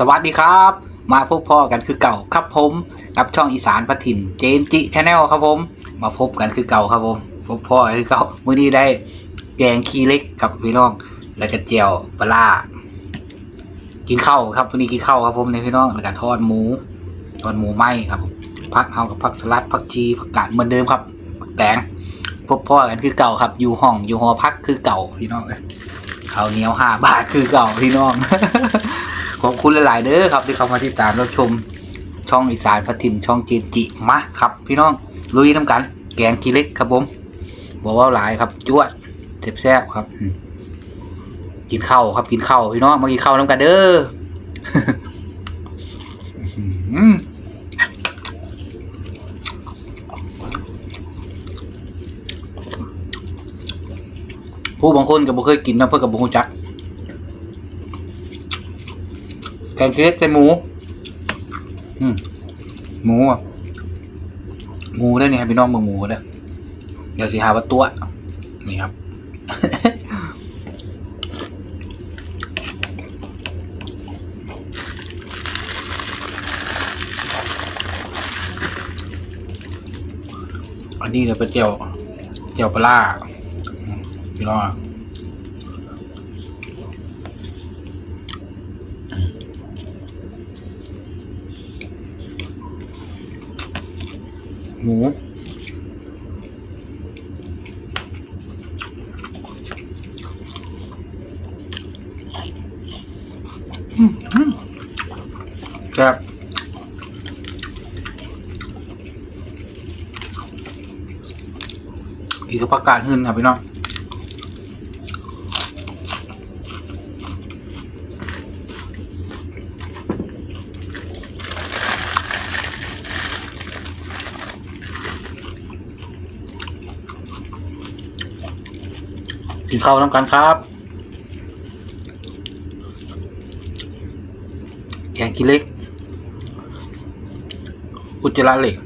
สวัสดีครับ มาพบพ่อกันคือเก่าครับผมกับช่องอีสานพัถิ่นเจนจิชาแนลครับผม มาพบกันคือเก่าครับผม พบพ่อคือเก่ามื้อนี้ได้แกงขี้เล็กกับพี่น้อง แล้วก็เจียวปลารากินข้าวครับวันนี้กินข้าวครับผมในพี่น้องแล้วก็ทอดหมูทอดหมูไหมครับผมพักเฮากับผักสลัดผักชีผักกาดเหมือนเดิมครับแตงพบพ่อกันคือเก่าครับ อยู่ห้องอยู่หอพักคือเก่าพี่น้องเลยข้าวเหนียวห้าบาทคือเก่าพี่น้อง อบคุณหลาย ๆ เด้อครับ ที่เข้ามาติดตามรับชมช่องอีสานพัทินช่องเจจิมาครับ พี่น้องลุยน้ำกัน แกงกีเล็กครับผมบอกว่าหลายครับจวดแซ่บๆครับ กินข้าวครับ กินข้าวพี่น้องมากินข้าวน้ำกันเด้อผู้บางคนก็บ่เคยกินนะเพื่อกับบุงจัก แกงเค้กใส่หมูอืมหมูอะหมูได้เนี่ยครับพี่น้องเมืองหมูเด้อเดี๋ยวสิหาว่าตัวนี่ครับอันนี้เนี่ยเป็นเจียวเจียวปลาพี่น้องอะ หมูอืมอืมแซ่บกินกับผักาศหึ่นครับพี่น้อง กินข้าวน้ำกันครับ แกงขี้เล็ก อุจจาระเหล็ก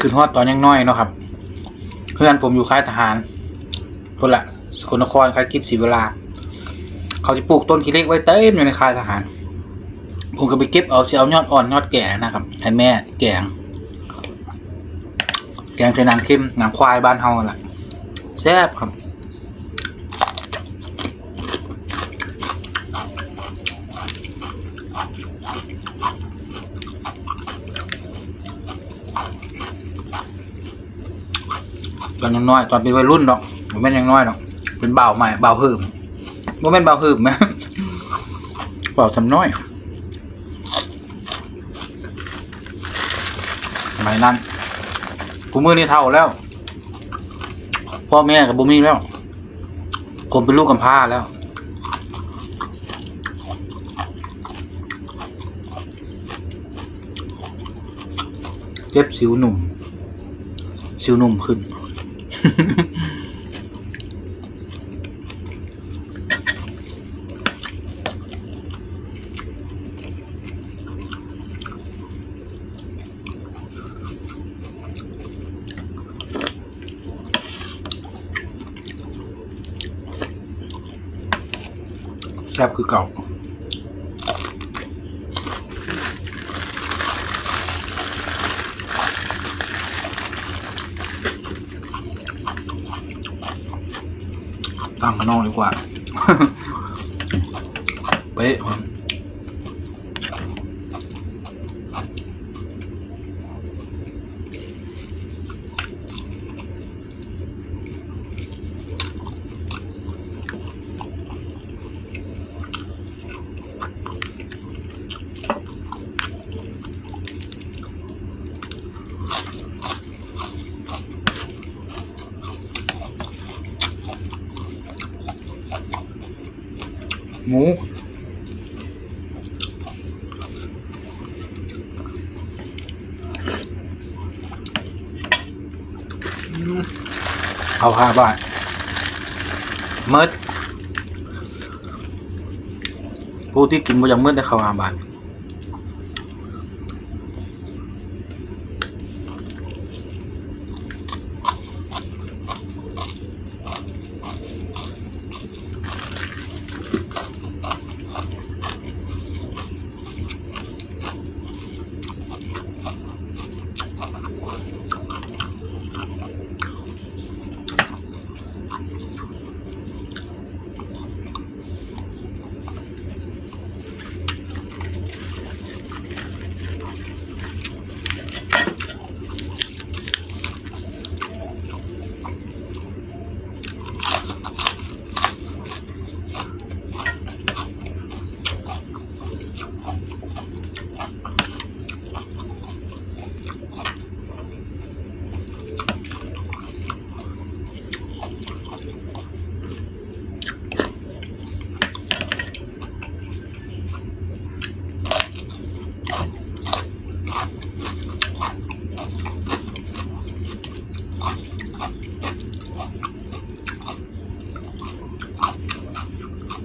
ขึ้นฮอดตอนยังน้อยเนาะครับ เพื่อนผมอยู่ค่ายทหาร คนละสกลนครค่ายกิจศรีเวลา เขาจะปลูกต้นขี้เล็กไว้เต็มอยู่ในค่ายทหาร ผมก็ไปเก็บเอาเอายอดอ่อนยอดแก่นะครับให้แม่แกง แกงใส่น้ำเค็มน้ำควายบ้านเฮาแหละแซ่บครับตอนน้อยๆตอนเป็นวัยรุ่นเนาะ ผมเป็นยังน้อยเนาะเป็นเบาใหม่เบาวเพิ่มว่าเป็นบ่าเพิ่มไหมเบาทำน้อยสมัยนั้นกูมือนี่เท่าแล้วพ่อแม่กับบุมีแล้วผมเป็นลูกกำพร้าแล้วเจ็บสิวหนุ่ม สิวหนุ่มขึ้น ซ่บคือเก่าตั้งข้างนอกดีกว่า เป๊ะ หมูเอาห้าบาทเมิดผู้ที่กินบ่อยังมืดได้เข้าหาบ้าน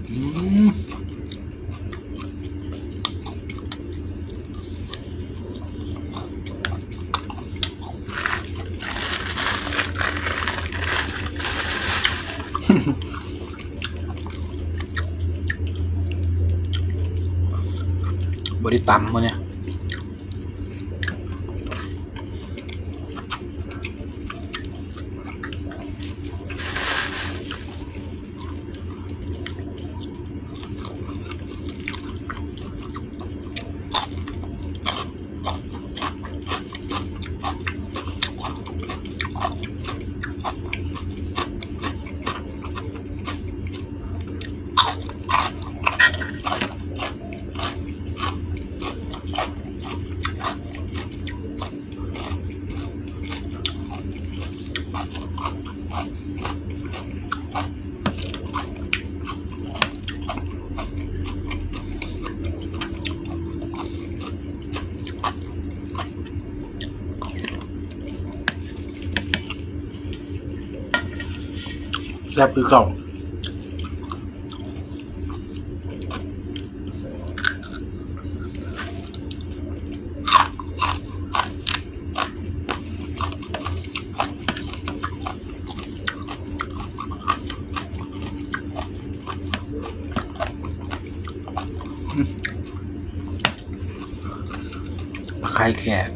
อืม บริตัมมาเนี่ย แซ่บคือเก่า ปลาไข่แขก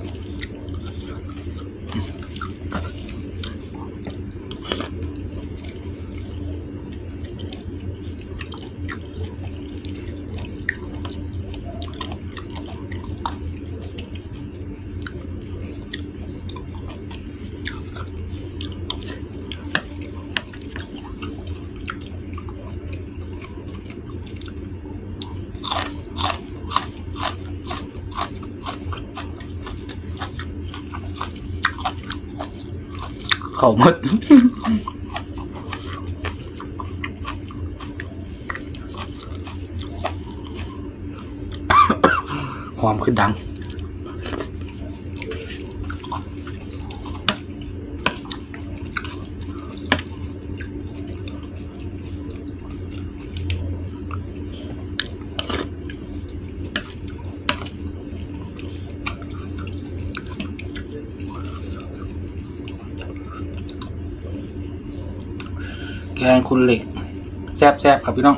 เขาหมดความขึ้นดัง แกงคุณเหล็ก แซบๆครับพี่น้อง